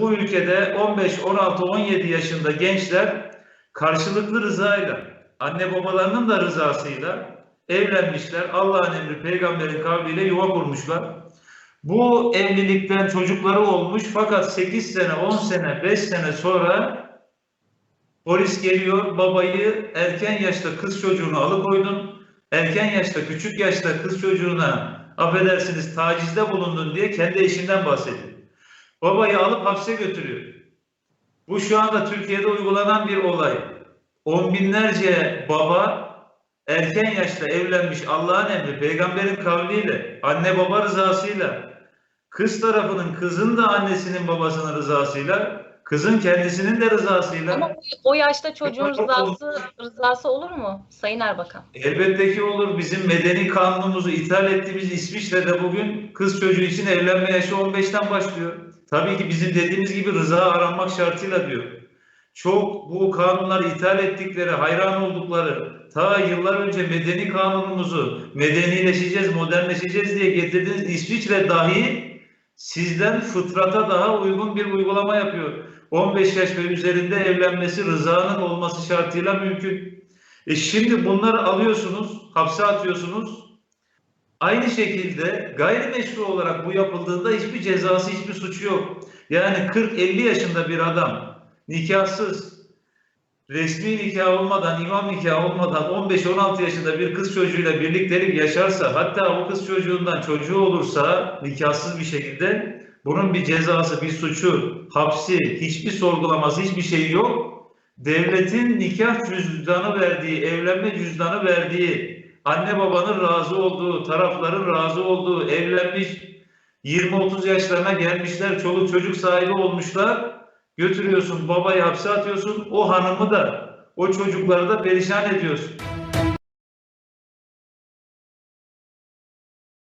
bu ülkede 15, 16, 17 yaşında gençler karşılıklı rızayla, anne babalarının da rızasıyla evlenmişler. Allah'ın emri, peygamberin kavliyle yuva kurmuşlar. Bu evlilikten çocukları olmuş fakat 8 sene, 10 sene, 5 sene sonra polis geliyor babayı erken yaşta kız çocuğunu alıkoydun, erken yaşta, küçük yaşta kız çocuğuna affedersiniz tacizde bulundun diye kendi eşinden bahsediyor. Babayı alıp hapse götürüyor. Bu şu anda Türkiye'de uygulanan bir olay. On binlerce baba erken yaşta evlenmiş Allah'ın emri, peygamberin kavliyle, anne baba rızasıyla, kız tarafının, kızın da annesinin babasının rızasıyla, kızın kendisinin de rızasıyla. Ama o yaşta çocuğun rızası rızası olur mu Sayın Erbakan? Elbette ki olur. Bizim medeni kanunumuzu ithal ettiğimiz İsviçre'de bugün kız çocuğu için evlenme yaşı 15'ten başlıyor. Tabii ki bizim dediğimiz gibi rıza aranmak şartıyla diyor. Çok bu kanunları ithal ettikleri, hayran oldukları, ta yıllar önce medeni kanunumuzu medenileşeceğiz, modernleşeceğiz diye getirdiğiniz İsviçre dahi sizden fıtrata daha uygun bir uygulama yapıyor. 15 yaş ve üzerinde evlenmesi rızanın olması şartıyla mümkün. E şimdi bunları alıyorsunuz, hapse atıyorsunuz. Aynı şekilde gayrimeşru olarak bu yapıldığında hiçbir cezası, hiçbir suçu yok. Yani 40-50 yaşında bir adam nikahsız, resmi nikah olmadan, imam nikahı olmadan 15-16 yaşında bir kız çocuğuyla birliktelik yaşarsa, hatta o kız çocuğundan çocuğu olursa nikahsız bir şekilde bunun bir cezası, bir suçu, hapsi, hiçbir sorgulaması, hiçbir şey yok. Devletin nikah cüzdanı verdiği, evlenme cüzdanı verdiği, anne babanın razı olduğu, tarafların razı olduğu, evlenmiş, 20-30 yaşlarına gelmişler, çoluk çocuk sahibi olmuşlar. Götürüyorsun, babayı hapse atıyorsun, o hanımı da, o çocukları da perişan ediyorsun.